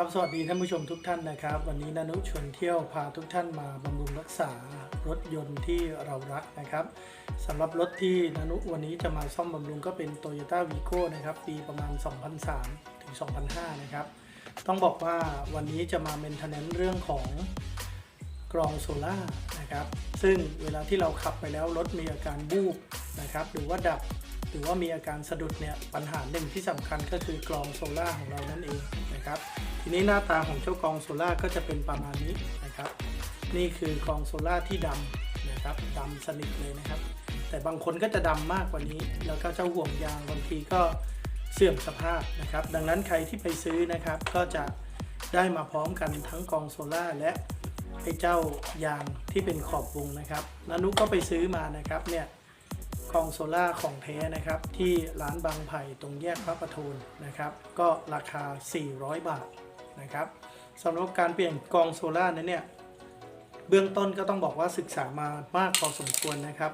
ครับ สวัสดีท่านผู้ชมทุกท่านนะครับ วันนี้นานุชวนเที่ยวพาทุกท่านมาบำรุงรักษารถยนต์ที่เรารักนะครับสำหรับรถที่นานุวันนี้จะมาซ่อมบำรุงก็เป็น Toyota v i g o นะครับ ปีประมาณ 2003 ถึง 2005 นะครับ ต้องบอกว่าวันนี้จะมาเมนเทนเนนเรื่องของกรองโซล่านะครับ ซึ่งเวลาที่เราขับไปแล้วรถมีอาการบูบนะครับ หรือว่าดับ หรือว่ามีอาการสะดุดเนี่ย ปัญหาหนึ่งที่สำคัญก็คือกรองโซล่าของเรานั่นเองนะครับ ทีนี้หน้าตาของเจ้ากองโซล่าก็จะเป็นประมาณนี้นะครับ นี่คือกองโซล่าที่ดำนะครับดำสนิทเลยนะครับ แต่บางคนก็จะดำมากกว่านี้ แล้วก็เจ้าห่วงยางบางทีก็เสื่อมสภาพนะครับ ดังนั้นใครที่ไปซื้อนะครับก็จะได้มาพร้อมกันทั้งกองโซล่าและไอ้เจ้ายางที่เป็นขอบวงนะครับนานุก็ไปซื้อมานะครับเนี่ยกองโซล่าของแท้นะครับที่ร้านบางไผ่ตรงแยกพระประทูลนะครับ ก็ราคา 400 บาท นะครับสำหรับการเปลี่ยนกองโซล่านั้นเนี่ยเบื้องต้นก็ต้องบอกว่าศึกษามามากพอสมควรนะครับ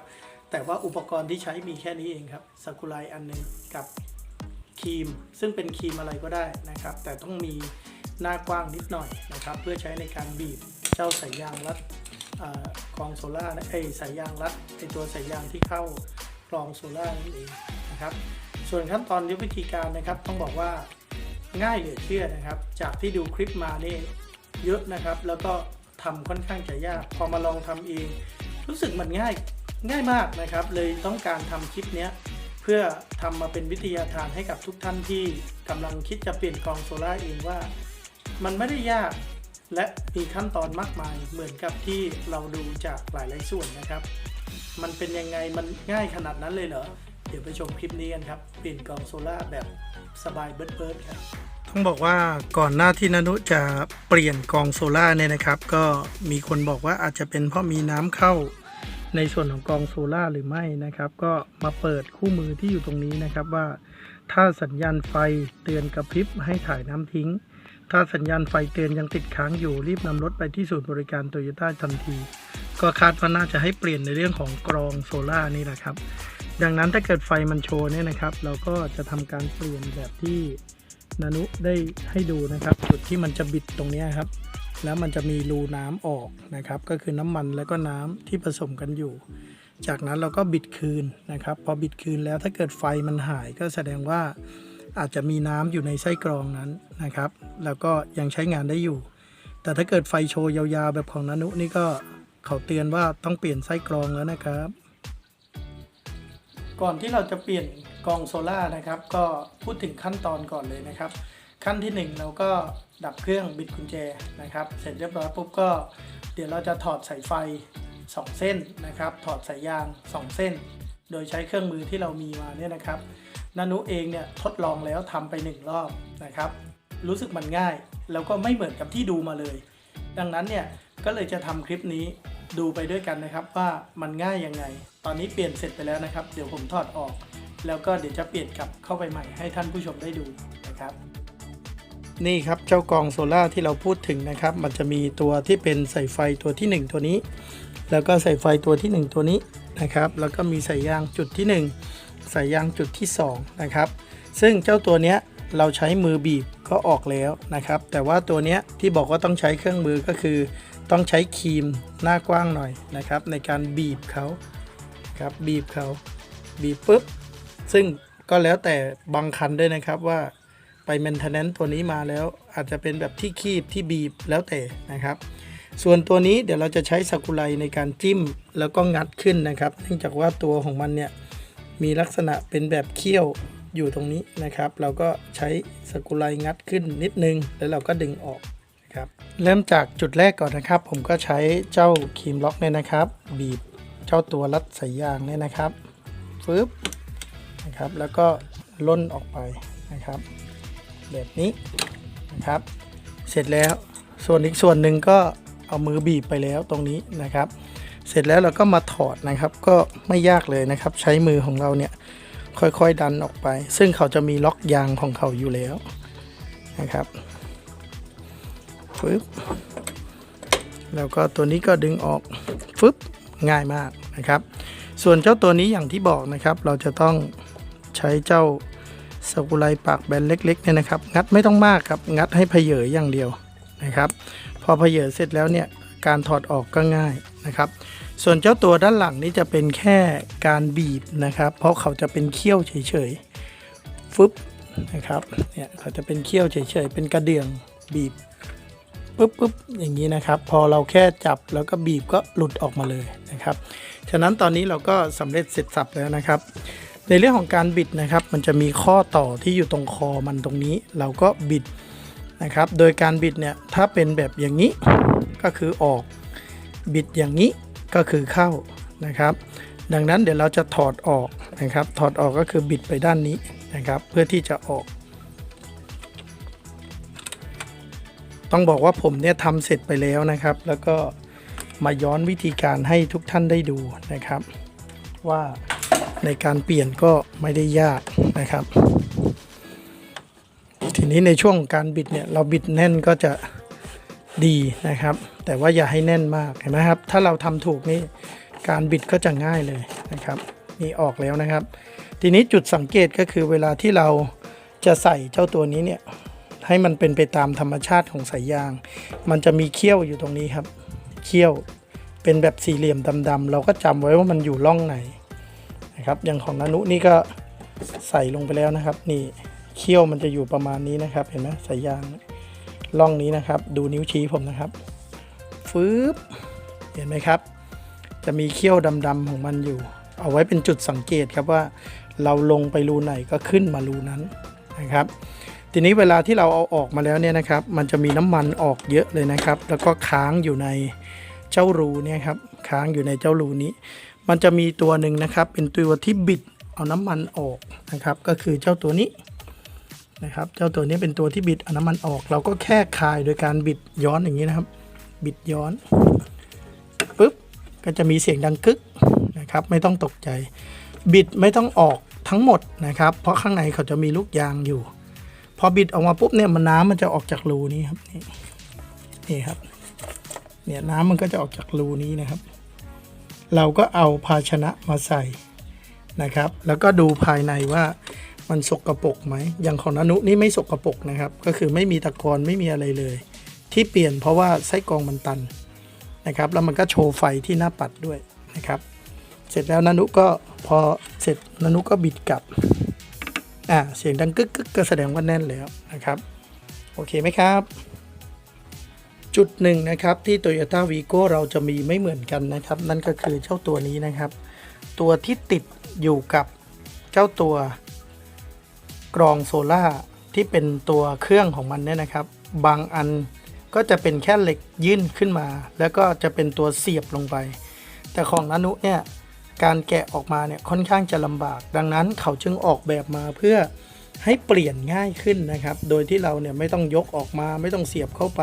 แต่ว่าอุปกรณ์ที่ใช้มีแค่นี้เองครับสกุไลอันหนึงกับครีม ซึ่งเป็นครีมอะไรก็ได้นะครับ แต่ต้องมีหน้ากว้างนิดหน่อยนะครับ เพื่อใช้ในการบีบเจ้าสายยางรัดกองโซล่าร์ไอสายยางรัดไอตัวสายยางที่เข้ากรองโซล่าร์นั่นเองนะครับ ส่วนขั้นตอนยุทธวิธีการนะครับต้องบอกว่า ง่ายเหลือเชื่อนะครับ จากที่ดูคลิปมานี่เยอะนะครับ แล้วก็ทำค่อนข้างจะยาก พอมาลองทำเอง รู้สึกมันง่ายง่ายมากนะครับ เลยต้องการทำคลิปเนี้ยเพื่อทำมาเป็นวิทยาทานให้กับทุกท่านที่กำลังคิดจะเปลี่ยนกองโซล่าเองว่า มันไม่ได้ยาก และมีขั้นตอนมากมายเหมือนกับที่เราดูจากหลายๆส่วนนะครับ มันเป็นยังไงมันง่ายขนาดนั้นเลยเหรอ ดี๋ยวไปชมคลิปนี้กันครับเปลี่ยนกล่องโซล่าแบบสบายเบิร์ดๆครับต้องบอกว่าก่อนหน้าที่นานุจะเปลี่ยนกองโซล่าเนี่ยนะครับ ก็มีคนบอกว่าอาจจะเป็นเพราะมีน้ำเข้าในส่วนของกองโซล่าหรือไม่นะครับ ก็มาเปิดคู่มือที่อยู่ตรงนี้นะครับว่า ถ้าสัญญาณไฟเตือนกระพริบให้ถ่ายน้ำทิ้ง ถ้าสัญญาณไฟเตือนยังติดค้างอยู่รีบนำรถไปที่ศูนย์บริการโตโยต้าทันที ก็คาดว่าน่าจะให้เปลี่ยนในเรื่องของกรองโซล่านี่แหละครับ ดังนั้นถ้าเกิดไฟมันโชว์เนี่ยนะครับ เราก็จะทำการเปลี่ยนแบบที่นานุได้ให้ดูนะครับจุดที่มันจะบิดตรงนี้ครับ แล้วมันจะมีรูน้ำออกนะครับ ก็คือน้ำมันแล้วก็น้ำที่ผสมกันอยู่ จากนั้นเราก็บิดคืนนะครับ พอบิดคืนแล้วถ้าเกิดไฟมันหายก็แสดงว่าอาจจะมีน้ำอยู่ในไส้กรองนั้นนะครับ แล้วก็ยังใช้งานได้อยู่ แต่ถ้าเกิดไฟโชว์ยาวๆแบบของนานุนี่ก็เขาเตือนว่าต้องเปลี่ยนไส้กรองแล้วนะครับ ก่อนที่เราจะเปลี่ยนกองโซล่านะครับ ก็พูดถึงขั้นตอนก่อนเลยนะครับ ขั้นที่หนึ่งเราก็ดับเครื่องบิดกุญแจนะครับ เสร็จเรียบร้อยปุ๊บก็เดี๋ยวเราจะถอดสายไฟ 2 เส้นนะครับ ถอดสายยาง 2 เส้น โดยใช้เครื่องมือที่เรามีมาเนี่ยนะครับนานุเองเนี่ยทดลองแล้วทำไปหนึ่งรอบนะครับ รู้สึกมันง่าย แล้วก็ไม่เหมือนกับที่ดูมาเลย ดังนั้นเนี่ยก็เลยจะทำคลิปนี้ ดูไปด้วยกันนะครับว่ามันง่ายยังไง ตอนนี้เปลี่ยนเสร็จไปแล้วนะครับ เดี๋ยวผมถอดออก แล้วก็เดี๋ยวจะเปลี่ยนกลับเข้าไปใหม่ให้ท่านผู้ชมได้ดูนะครับ นี่ครับเจ้ากองโซล่าที่เราพูดถึงนะครับ มันจะมีตัวที่เป็นสายไฟตัวที่ 1 ตัวนี้ แล้วก็สายไฟตัวที่ 1 ตัวนี้นะครับ แล้วก็มีสายยางจุดที่ 1 สายยางจุดที่ 2 นะครับ ซึ่งเจ้าตัวเนี้ยเราใช้มือบีบก็ออกแล้วนะครับ แต่ว่าตัวเนี้ยที่บอกว่าต้องใช้เครื่องมือก็คือ ต้องใช้ครีมหน้ากว้างหน่อยนะครับ ในการบีบเขาครับบีบเขาบีบปุ๊บ ซึ่งก็แล้วแต่บางคันด้วยนะครับว่าไป maintenance ตัวนี้มาแล้วอาจจะเป็นแบบที่คีบที่บีบแล้วแต่นะครับ ส่วนตัวนี้เดี๋ยวเราจะใช้สกุไลในการจิ้มแล้วก็งัดขึ้นนะครับ เนื่องจากว่าตัวของมันเนี่ยมีลักษณะเป็นแบบเขี้ยวอยู่ตรงนี้นะครับ เราก็ใช้สกุไลงัดขึ้นนิดนึง แล้วเราก็ดึงออก ครับเริ่มจากจุดแรกก่อนนะครับ ผมก็ใช้เจ้าครีมล็อกเนี่ยนะครับ บีบเจ้าตัวรัดสายยางเนี่ยนะครับฟึบนะครับ แล้วก็ล่นออกไปนะครับ แบบนี้นะครับ เสร็จแล้วส่วนอีกส่วนหนึ่งก็เอามือบีบไปแล้วตรงนี้นะครับ เสร็จแล้วเราก็มาถอดนะครับ ก็ไม่ยากเลยนะครับ ใช้มือของเราเนี่ยค่อยๆดันออกไป ซึ่งเขาจะมีล็อกยางของเขาอยู่แล้วนะครับ ฟึบแล้วก็ตัวนี้ก็ดึงออกฟึบง่ายมากนะครับ ส่วนเจ้าตัวนี้อย่างที่บอกนะครับ เราจะต้องใช้เจ้าสกุไลปากแบนเล็กๆเนี่ยนะครับ งัดไม่ต้องมากครับ งัดให้เพเยออย่างเดียวนะครับ พอเพเยอเสร็จแล้วเนี่ยการถอดออกก็ง่ายนะครับ ส่วนเจ้าตัวด้านหลังนี่จะเป็นแค่การบีบนะครับ เพราะเขาจะเป็นเขี้ยวเฉยๆฟึบนะครับเนี่ยเขาจะเป็นเขี้ยวเฉยๆเป็นกระเดื่องบีบ ปุ๊บปุ๊บอย่างนี้นะครับ พอเราแค่จับแล้วก็บีบก็หลุดออกมาเลยนะครับ ฉะนั้นตอนนี้เราก็สำเร็จเสร็จสับแล้วนะครับ ในเรื่องของการบิดนะครับ มันจะมีข้อต่อที่อยู่ตรงคอมันตรงนี้ เราก็บิดนะครับ โดยการบิดเนี่ยถ้าเป็นแบบอย่างนี้ก็คือออกบิดอย่างนี้ก็คือเข้านะครับ ดังนั้นเดี๋ยวเราจะถอดออกนะครับ ถอดออกก็คือบิดไปด้านนี้นะครับ เพื่อที่จะออก ต้องบอกว่าผมเนี่ยทำเสร็จไปแล้วนะครับ แล้วก็มาย้อนวิธีการให้ทุกท่านได้ดูนะครับ ว่าในการเปลี่ยนก็ไม่ได้ยากนะครับ ทีนี้ในช่วงการบิดเนี่ยเราบิดแน่นก็จะดีนะครับ แต่ว่าอย่าให้แน่นมากเห็นไหมครับ ถ้าเราทำถูกนี่การบิดก็จะง่ายเลยนะครับนี่ออกแล้วนะครับ ทีนี้จุดสังเกตก็คือเวลาที่เราจะใส่เจ้าตัวนี้เนี่ย ให้มันเป็นไปตามธรรมชาติของสายยาง มันจะมีเขี้ยวอยู่ตรงนี้ครับ เขี้ยวเป็นแบบสี่เหลี่ยมดำๆเราก็จำไว้ว่ามันอยู่ร่องไหนนะครับ อย่างของนานุนี่ก็ใส่ลงไปแล้วนะครับ นี่เขี้ยวมันจะอยู่ประมาณนี้นะครับ เห็นไหมสายยางร่องนี้นะครับ ดูนิ้วชี้ผมนะครับฟืบเห็นไหมครับ จะมีเขี้ยวดำๆของมันอยู่ เอาไว้เป็นจุดสังเกตครับว่า เราลงไปรูไหนก็ขึ้นมารูนั้นนะครับ ทีนี้เวลาที่เราเอาออกมาแล้วเนี่ยนะครับ มันจะมีน้ำมันออกเยอะเลยนะครับ แล้วก็ค้างอยู่ในเจ้ารูเนี่ยครับค้างอยู่ในเจ้ารูนี้ มันจะมีตัวหนึ่งนะครับ เป็นตัวที่บิดเอาน้ำมันออกนะครับ ก็คือเจ้าตัวนี้นะครับ เจ้าตัวนี้เป็นตัวที่บิดเอาน้ำมันออก เราก็แค่คายโดยการบิดย้อนอย่างนี้นะครับ บิดย้อนปุ๊บก็จะมีเสียงดังกึกนะครับ ไม่ต้องตกใจ บิดไม่ต้องออกทั้งหมดนะครับ เพราะข้างในเขาจะมีลูกยางอยู่ พอบิดออกมาปุ๊บเนี่ยมันน้ำมันจะออกจากรูนี้ครับนี่นี่ครับ เนี่ยน้ำมันก็จะออกจากรูนี้นะครับ เราก็เอาภาชนะมาใส่นะครับ แล้วก็ดูภายในว่ามันสกรปรกไหมอย่างของนนุนี่ไม่สกรปรกนะครับ ก็คือไม่มีตะกอนไม่มีอะไรเลย ที่เปลี่ยนเพราะว่าไส้กรองมันตันนะครับ แล้วมันก็โชว์ไฟที่หน้าปัดด้วยนะครับ เสร็จแล้วนานุก็พอเสร็จนานุก็บิดกลับ อ่าเสียงดังกึกกึกก็แสดงว่าแน่นแล้วนะครับ โอเคไหมครับ จุดหนึ่งนะครับที่ Toyota Vigo เราจะมีไม่เหมือนกันนะครับ นั่นก็คือเจ้าตัวนี้นะครับ ตัวที่ติดอยู่กับเจ้าตัว กรองโซล่าที่เป็นตัวเครื่องของมันเนี่ยนะครับ บางอันก็จะเป็นแค่เหล็กยื่นขึ้นมา แล้วก็จะเป็นตัวเสียบลงไป แต่ของนานุเนี่ย การแกะออกมาเนี่ยค่อนข้างจะลำบาก ดังนั้นเขาจึงออกแบบมาเพื่อให้เปลี่ยนง่ายขึ้นนะครับ โดยที่เราเนี่ยไม่ต้องยกออกมาไม่ต้องเสียบเข้าไป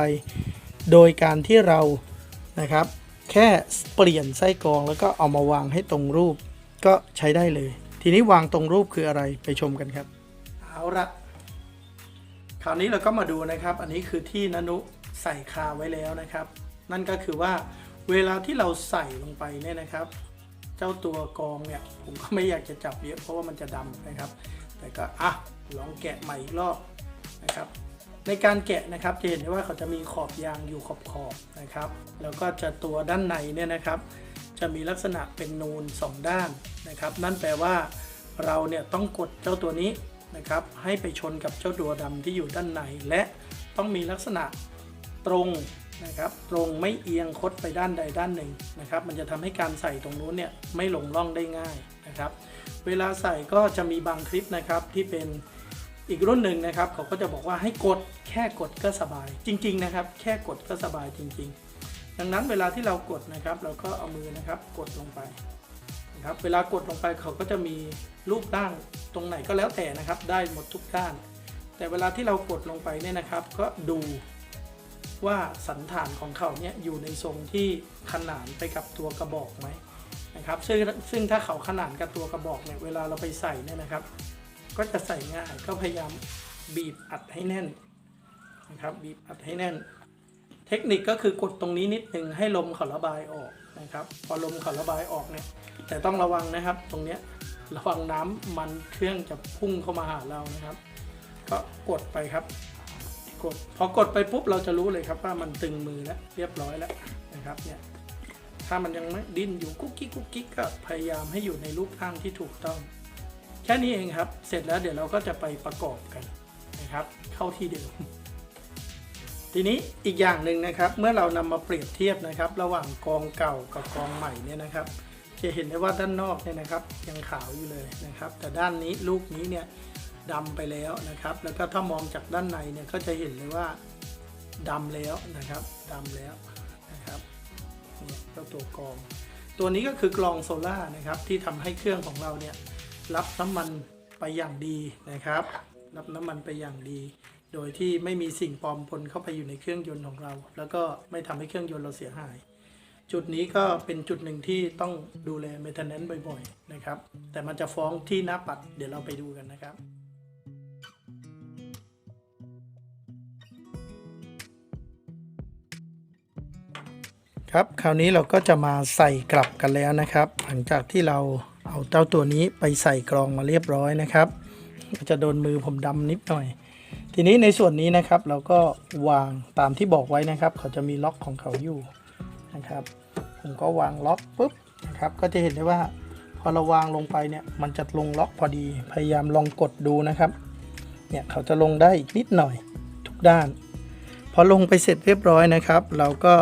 โดยการที่เรานะครับ แค่เปลี่ยนไส้กรองแล้วก็เอามาวางให้ตรงรูปก็ใช้ได้เลย ทีนี้วางตรงรูปคืออะไรไปชมกันครับ เอาละคราวนี้เราก็มาดูนะครับ อันนี้คือที่นนุใส่คาไว้แล้วนะครับ นั่นก็คือว่าเวลาที่เราใส่ลงไปเนี่ยนะครับ จ้าตัวกองเนี่ยผมก็ไม่อยากจะจับเยอะเพราะว่ามันจะดำนะครับ แต่ก็อะลองแกะใหม่อีกรอบนะครับ ในการแกะนะครับจะเห็นได้ว่าเขาจะมีขอบยางอยู่ขอบขอบนะครับ แล้วก็จะตัวด้านในเนี่ยนะครับ จะมีลักษณะเป็นนูนสองด้านนะครับ นั่นแปลว่าเราเนี่ยต้องกดเจ้าตัวนี้นะครับ ให้ไปชนกับเจ้าตัวดำที่อยู่ด้านในและต้องมีลักษณะตรง นะครับตรงไม่เอียงคดไปด้านใดด้านหนึ่งนะครับ มันจะทำให้การใส่ตรงนู้นเนี่ยไม่หลงล่องได้ง่ายนะครับ เวลาใส่ก็จะมีบางคลิปนะครับที่เป็นอีกรุ่นหนึ่งนะครับ เขาก็จะบอกว่าให้กดแค่กดก็สบาย จริง ๆ นะครับ แค่กดก็สบายจริง ๆ ดังนั้นเวลาที่เรากดนะครับ เราก็เอามือนะครับกดลงไปนะครับเวลากดลงไปเขาก็จะมีรูปร่างตรงไหนก็แล้วแต่นะครับ ได้หมดทุกด้าน แต่เวลาที่เรากดลงไปเนี่ยนะครับ ก็ดู ว่าสันฐานของเขาเนี่ยอยู่ในทรงที่ขนานไปกับตัวกระบอกไหมนะครับซึ่งซึ่งถ้าเขาขนานกับตัวกระบอกเนี่ยเวลาเราไปใส่เนี่ยนะครับ ก็จะใส่ง่ายก็พยายามบีบอัดให้แน่นนะครับบีบอัดให้แน่น เทคนิคก็คือกดตรงนี้นิดหนึ่งให้ลมเขาระบายออกนะครับ พอลมเขาระบายออกเนี่ยแต่ต้องระวังนะครับตรงเนี้ยระวังน้ำมันเครื่องจะพุ่งเข้ามาหาเรานะครับ ก็กดไปครับ กด พอกดไปปุ๊บเราจะรู้เลยครับว่ามันตึงมือแล้วเรียบร้อยแล้วนะครับเนี่ยถ้ามันยังไม่ดิ้นอยู่กุ๊กกิ๊กกุ๊กกิ๊กก็พยายามให้อยู่ในรูปร่างที่ถูกต้อง แค่นี้เองครับ เสร็จแล้วเดี๋ยวเราก็จะไปประกอบกันนะครับ เข้าที่เดิมทีนี้อีกอย่างหนึ่งนะครับเมื่อเรานำมาเปรียบเทียบนะครับ ระหว่างกองเก่ากับกองใหม่เนี่ยนะครับ จะเห็นได้ว่าด้านนอกเนี่ยนะครับ ยังขาวอยู่เลยนะครับ แต่ด้านนี้ลูกนี้เนี่ย ดำไปแล้วนะครับ แล้วก็ถ้ามองจากด้านในเนี่ยก็จะเห็นเลยว่าดำแล้วนะครับดำแล้วนะครับเนี่ยเจ้าตัวกรอง ตัวนี้ก็คือกรองโซล่าร์นะครับที่ทำให้เครื่องของเราเนี่ยรับน้ำมันไปอย่างดีนะครับ รับน้ำมันไปอย่างดี โดยที่ไม่มีสิ่งปลอมปนเข้าไปอยู่ในเครื่องยนต์ของเรา แล้วก็ไม่ทำให้เครื่องยนต์เราเสียหาย จุดนี้ก็เป็นจุดหนึ่งที่ต้องดูแลเม i เทนแนนซ์บ่อยๆนะครับ แต่มันจะฟ้องที่หน้าปัดเดี๋ยวเราไปดูกันนะครับ ครับคราวนี้เราก็จะมาใส่กลับกันแล้วนะครับ หลังจากที่เราเอาเจ้าตัวนี้ไปใส่กรองมาเรียบร้อยนะครับ ก็จะโดนมือผมดำนิดหน่อย ทีนี้ในส่วนนี้นะครับเราก็วางตามที่บอกไว้นะครับ เขาจะมีล็อกของเขาอยู่นะครับ ผมก็วางล็อกปุ๊บนะครับก็จะเห็นได้ว่าพอเราวางลงไปเนี่ยมันจะลงล็อกพอดีพยายามลองกดดูนะครับเนี่ยเขาจะลงได้อีกนิดหน่อยทุกด้าน พอลงไปเสร็จเรียบร้อยนะครับ เราก็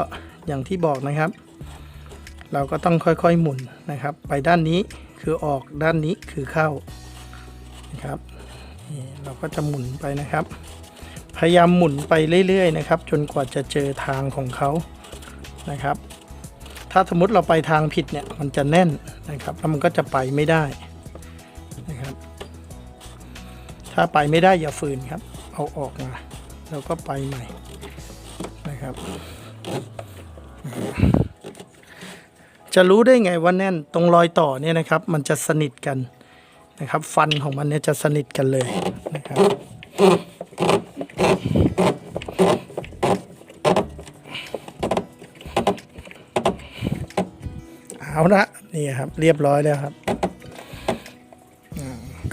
อย่างที่บอกนะครับ เราก็ต้องค่อยๆหมุนนะครับ ไปด้านนี้คือออกด้านนี้คือเข้านะครับเราก็จะหมุนไปนะครับ พยายามหมุนไปเรื่อยๆนะครับ จนกว่าจะเจอทางของเขานะครับ ถ้าสมมติเราไปทางผิดเนี่ยมันจะแน่นนะครับแล้วมันก็จะไปไม่ได้นะครับ ถ้าไปไม่ได้อย่าฝืนครับ เอาออกมาแล้วก็ไปใหม่นะครับ จะรู้ได้ไงว่าแน่นตรงรอยต่อเนี่ยนะครับ มันจะสนิทกันนะครับ ฟันของมันเนี่ยจะสนิทกันเลยนะครับ เอาละนี่ครับเรียบร้อยแล้วครับ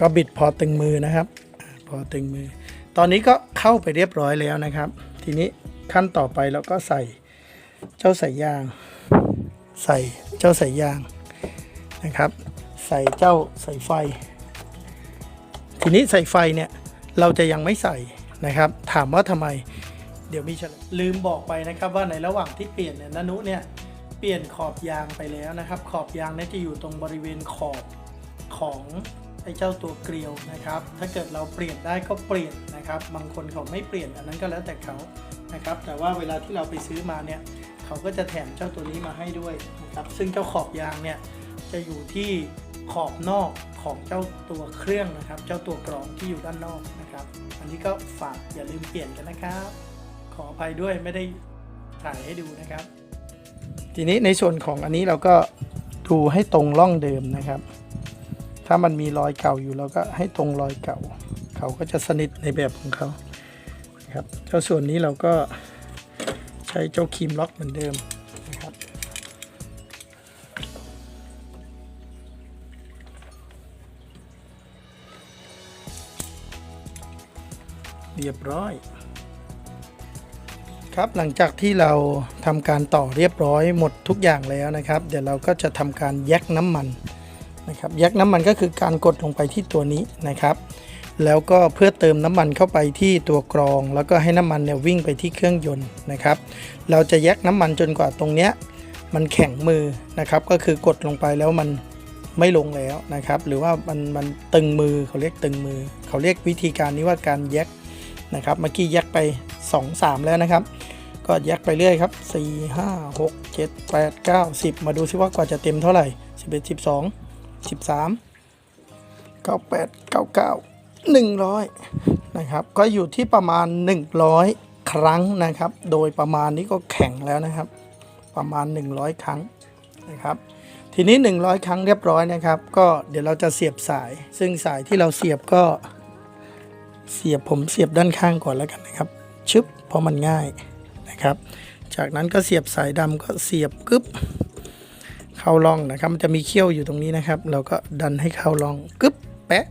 ก็บิดพอตึงมือนะครับ พอตึงมือ ตอนนี้ก็เข้าไปเรียบร้อยแล้วนะครับ ทีนี้ขั้นต่อไปเราก็ใส่ เจ้าสายยาง ใส่เจ้าสายยางนะครับ ใส่เจ้าสายไฟ ทีนี้สายไฟเนี่ยเราจะยังไม่ใส่นะครับ ถามว่าทำไม เดี๋ยวมีลยลืมบอกไปนะครับว่าในระหว่างที่เปลี่ยนเนี่ยนานุเนี่ยเปลี่ยนขอบยางไปแล้วนะครับ ขอบยางเนี่ยจะอยู่ตรงบริเวณขอบของไอ้เจ้าตัวเกลียวนะครับ ถ้าเกิดเราเปลี่ยนได้ก็เปลี่ยนนะครับ บางคนเขาไม่เปลี่ยนอันนั้นก็แล้วแต่เขานะครับ แต่ว่าเวลาที่เราไปซื้อมาเนี่ย เขาก็จะแถมเจ้าตัวนี้มาให้ด้วยนะครับซึ่งเจ้าขอบยางเนี่ยจะอยู่ที่ขอบนอกของเจ้าตัวเครื่องนะครับ เจ้าตัวกรองที่อยู่ด้านนอกนะครับ อันนี้ก็ฝากอย่าลืมเปลี่ยนกันนะครับ ขออภัยด้วยไม่ได้ถ่ายให้ดูนะครับ ทีนี้ในส่วนของอันนี้เราก็ดูให้ตรงร่องเดิมนะครับ ถ้ามันมีรอยเก่าอยู่เราก็ให้ตรงรอยเก่า เขาก็จะสนิทในแบบของเขาครับเจ้าส่วนนี้เราก็ ช้เจ้าครีมล็อกเหมือนเดิมนะครับเรียบร้อย ครับหลังจากที่เราทำการต่อเรียบร้อยหมดทุกอย่างแล้วนะครับ เดี๋ยวเราก็จะทำการแยกน้ำมันนะครับแยกน้ำมันก็คือการกดลงไปที่ตัวนี้นะครับ แล้วก็เพื่อเติมน้ำมันเข้าไปที่ตัวกรอง แล้วก็ให้น้ำมันเนี่ยวิ่งไปที่เครื่องยนต์นะครับ เราจะแยกน้ำมันจนกว่าตรงเนี้ยมันแข็งมือนะครับ ก็คือกดลงไปแล้วมันไม่ลงแล้วนะครับ หรือว่ามันมันตึงมือเขาเรียกตึงมือ เขาเรียกวิธีการนี้ว่าการแยกนะครับเมื่อกี้แยกไป 2 3 แล้วนะครับ ก็แยกไปเรื่อยครับ 4 5 6 7 8 9 10 มาดูซิว่ากว่าจะเต็มเท่าไหร่ 11 12 13 98 99 100 นะครับ ก็อยู่ที่ประมาณ 100 ครั้งนะครับ โดยประมาณนี้ก็แข็งแล้วนะครับ ประมาณ 100 ครั้งนะครับ ทีนี้ 100 ครั้งเรียบร้อยนะครับ ก็เดี๋ยวเราจะเสียบสาย ซึ่งสายที่เราเสียบก็เสียบผมเสียบด้านข้างก่อนแล้วกันนะครับ ชึบเพราะมันง่ายนะครับ จากนั้นก็เสียบสายดำก็เสียบกึ๊บเข้าร่องนะครับ มันจะมีเขี้ยวอยู่ตรงนี้นะครับ เราก็ดันให้เข้าร่องกึ๊บแปะ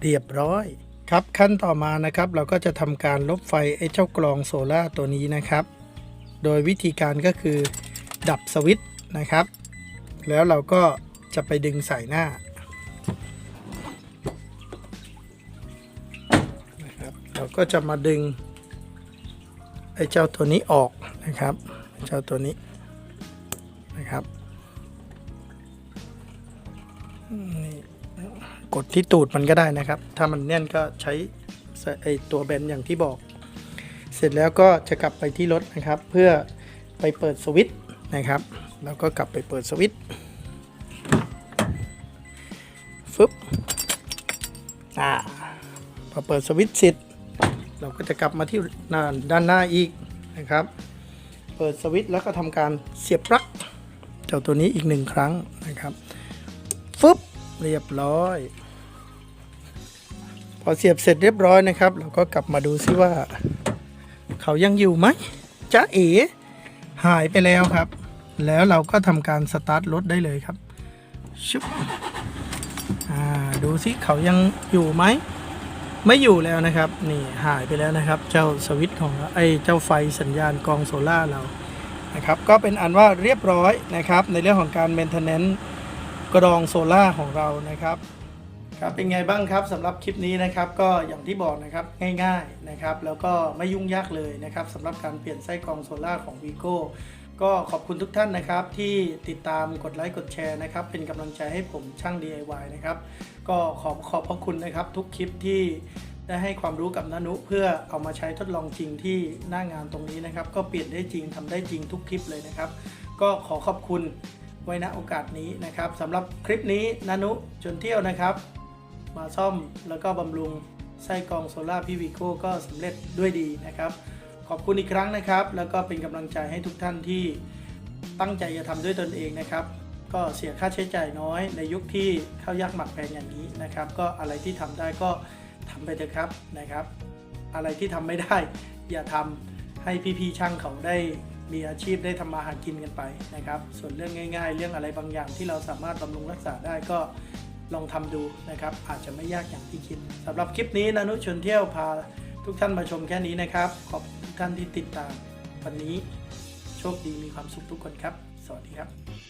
เรียบร้อยครับขั้นต่อมานะครับเราก็จะทำการลบไฟไอ้เจ้ากรองโซล่าตัวนี้นะครับ โดยวิธีการก็คือ ดับสวิตช์นะครับ แล้วเราก็จะไปดึงใส่หน้านะครับเราก็จะมาดึงไอ้เจ้าตัวนี้ออกนะครับเจ้าตัวนี้นะครับนี่ กดที่ตูดมันก็ได้นะครับ ถ้ามันแน่นก็ใช้ไอตัวแบนอย่างที่บอก เสร็จแล้วก็จะกลับไปที่รถนะครับ เพื่อไปเปิดสวิตช์นะครับแล้วก็กลับไปเปิดสวิตช์ฟึบอ่าพอเปิดสวิตช์เสร็จเราก็จะกลับมาที่หน้าด้านหน้าอีกนะครับ เปิดสวิตช์แล้วก็ทำการเสียบปลั๊กเจ้าตัวนี้อีกหนึ่งครั้งนะครับฟึบเรียบร้อย พอเสียบเสร็จเรียบร้อยนะครับ เราก็กลับมาดูซิว่า เขายังอยู่ไหมจ๊ะเอ๋หายไปแล้วครับ แล้วเราก็ทำการสตาร์ทรถได้เลยครับชุบดูซิเขายังอยู่ไหมไม่อยู่แล้วนะครับ นี่หายไปแล้วนะครับ เจ้าสวิตช์ของไอ้เจ้าไฟสัญญาณกองโซล่าเรานะครับ ก็เป็นอันว่าเรียบร้อยนะครับ ในเรื่องของการ maintenance กระดองโซล่าของเรานะครับ ครับเป็นไงบ้างครับสำหรับคลิปนี้นะครับก็อย่างที่บอกนะครับง่ายๆนะครับแล้วก็ไม่ยุ่งยากเลยนะครับสำหรับการเปลี่ยนไส้กรองโซล่าของ Vigo ก็ขอบคุณทุกท่านนะครับที่ติดตามกดไลค์กดแชร์นะครับเป็นกำลังใจให้ผมช่าง DIY นะครับก็ขอบขอบพระคุณนะครับทุกคลิปที่ได้ให้ความรู้กับนานุเพื่อเอามาใช้ทดลองจริงที่หน้างานตรงนี้นะครับ ก็เปลี่ยนได้จริงทำได้จริงทุกคลิปเลยนะครับ ก็ขอขอบคุณไว้ณโอกาสนี้นะครับสำหรับคลิปนี้นานุจนเที่ยวนะครับ มาซ่อมแล้วก็บำรุงไส้กรองโซล่าพี่วิโก้ก็สำเร็จด้วยดีนะครับ ขอบคุณอีกครั้งนะครับ แล้วก็เป็นกำลังใจให้ทุกท่านที่ตั้งใจจะทำด้วยตนเองนะครับ ก็เสียค่าใช้จ่ายน้อยในยุคที่ข้าวยากหมักแพงอย่างนี้นะครับ ก็อะไรที่ทำได้ก็ทำไปเถอะครับนะครับ อะไรที่ทำไม่ได้ อย่าทำให้พี่ๆช่างเขาได้มีอาชีพได้ทำมาหากินกันไปนะครับ ส่วนเรื่องง่าย ๆ เรื่องอะไรบางอย่างที่เราสามารถบำรุงรักษาได้ก็ ลองทำดูนะครับ อาจจะไม่ยากอย่างที่คิดสำหรับคลิปนี้นานุชวนเที่ยวพาทุกท่านมาชมแค่นี้นะครับ ขอบคุณทุกท่านที่ติดตาม วันนี้โชคดีมีความสุขทุกคนครับ สวัสดีครับ